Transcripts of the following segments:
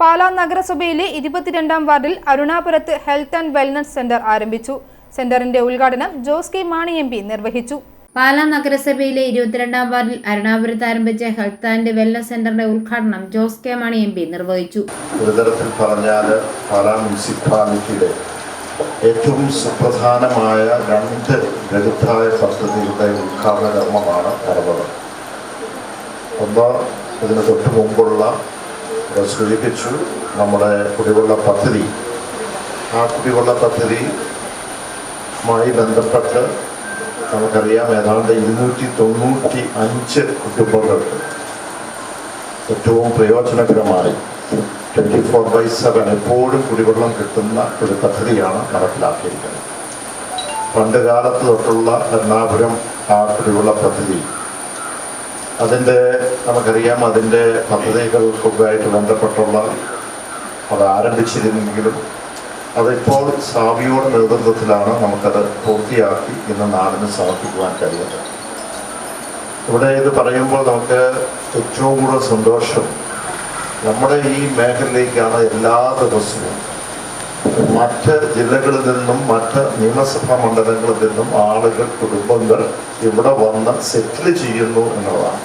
പാലാ നഗരസഭയിലെ ഇരുപത്തിരണ്ടാം വാർഡിൽ അരുണാപുരത്ത് ഹെൽത്ത് ആൻഡ് വെൽനസ് സെന്റർ ആരംഭിച്ചു. സെന്ററിന്റെ ഉദ്ഘാടനം Jose K Mani M P നിർവഹിച്ചു. പാലാ നഗരസഭയിലെ ഇരുപത്തിരണ്ടാം വാർഡിൽ അരുണാപുരത്ത് ആരംഭിച്ച ഹെൽത്ത് ആൻഡ് വെൽനസ് സെന്ററിന്റെ ഉദ്ഘാടനം Jose K Mani M P നിർവഹിച്ചു. പറഞ്ഞാൽ പാലാ മുനിസിപ്പാലിറ്റിയുടെ ഏറ്റവും സുപ്രധാനമായ രണ്ട് ലളിതായ പദ്ധതികളുടെ ഉദ്ഘാടന കർമ്മമാണ് നടന്നത്. ഒന്ന് ഇതിന് തൊട്ട് മുമ്പുള്ള സൂചിപ്പിച്ചു നമ്മുടെ കുടിവെള്ള പദ്ധതി. ആ കുടിവെള്ള പദ്ധതിയുമായി ബന്ധപ്പെട്ട് നമുക്കറിയാം ഏതാണ്ട് ഇരുന്നൂറ്റി തൊണ്ണൂറ്റി അഞ്ച് കുടുംബങ്ങൾക്ക് ഏറ്റവും പ്രയോജനകരമായി. ട്വന്റി ഫോർ ബൈ സെവൻ എപ്പോഴും കുടിവെള്ളം കിട്ടുന്ന ഒരു പദ്ധതിയാണ് നടപ്പിലാക്കിയിരിക്കുന്നത്. പണ്ട് കാലത്ത് തൊട്ടുള്ള എറണാകുളം ആ കുടിവെള്ള പദ്ധതി അതിന്റെ നമുക്കറിയാം അതിന്റെ പദ്ധതികൾക്കൊക്കെയായിട്ട് ബന്ധപ്പെട്ടുള്ള അത് ആരംഭിച്ചിരുന്നെങ്കിലും അതിപ്പോൾ സാവിയുടെ നേതൃത്വത്തിലാണ് നമുക്കത് പൂർത്തിയാക്കി ഇന്ന് നാടിന് സമർപ്പിക്കുവാൻ കഴിയുന്നത്. ഇവിടെ ഇത് പറയുമ്പോൾ നമുക്ക് ഏറ്റവും കൂടുതൽ സന്തോഷം നമ്മുടെ ഈ മേഖലയിലേക്കാണ് എല്ലാ ദിവസവും മറ്റ് ജില്ലകളിൽ നിന്നും മറ്റ് നിയമസഭാ മണ്ഡലങ്ങളിൽ നിന്നും ആളുകൾ കുടുംബങ്ങൾ ഇവിടെ വന്ന് സെറ്റിൽ ചെയ്യുന്നു എന്നുള്ളതാണ്.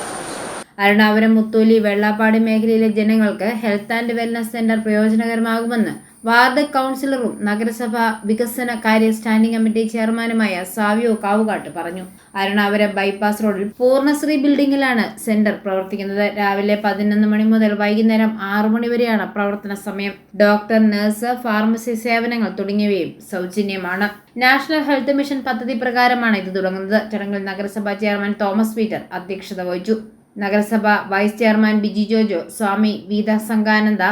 അരുണാപുരം മുത്തൂലി വെള്ളാപ്പാടി മേഖലയിലെ ജനങ്ങൾക്ക് ഹെൽത്ത് ആൻഡ് വെൽനസ് സെന്റർ പ്രയോജനകരമാകുമെന്ന് വാർഡ് കൗൺസിലറും നഗരസഭാ വികസന കാര്യ സ്റ്റാൻഡിംഗ് കമ്മിറ്റി ചെയർമാനുമായ സാവിയോ കാവുകാട്ട് പറഞ്ഞു. അരുണാപുരം ബൈപ്പാസ് റോഡിൽ പൂർണശ്രീ ബിൽഡിംഗിലാണ് സെന്റർ പ്രവർത്തിക്കുന്നത്. രാവിലെ പതിനൊന്ന് മണി മുതൽ വൈകുന്നേരം ആറു മണി വരെയാണ് പ്രവർത്തന സമയം. ഡോക്ടർ നഴ്സ് ഫാർമസി സേവനങ്ങൾ തുടങ്ങിയവയും സൗജന്യമാണ്. നാഷണൽ ഹെൽത്ത് മിഷൻ പദ്ധതി പ്രകാരമാണ് ഇത് തുടങ്ങുന്നത്. ചടങ്ങിൽ നഗരസഭാ ചെയർമാൻ തോമസ് പീറ്റർ അധ്യക്ഷത വഹിച്ചു. നഗരസഭ വൈസ് ചെയർമാൻ ബിജി ജോജോ സ്വാമി വീത സംഘാനന്ദ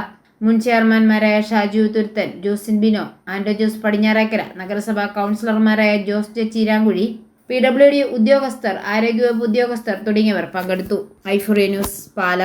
മുൻ ചെയർമാൻമാരായ ഷാജു തുരുത്തൻ ജോസിൻ ബിനോ ആൻഡോ ജോസ് പടിഞ്ഞാറേക്കര നഗരസഭാ കൗൺസിലർമാരായ Jose J Cheeramkuzhi P W D ഉദ്യോഗസ്ഥർ ആരോഗ്യവകുപ്പ് ഉദ്യോഗസ്ഥർ തുടങ്ങിയവർ പങ്കെടുത്തു. ഐഫോറിയ ന്യൂസ് പാല.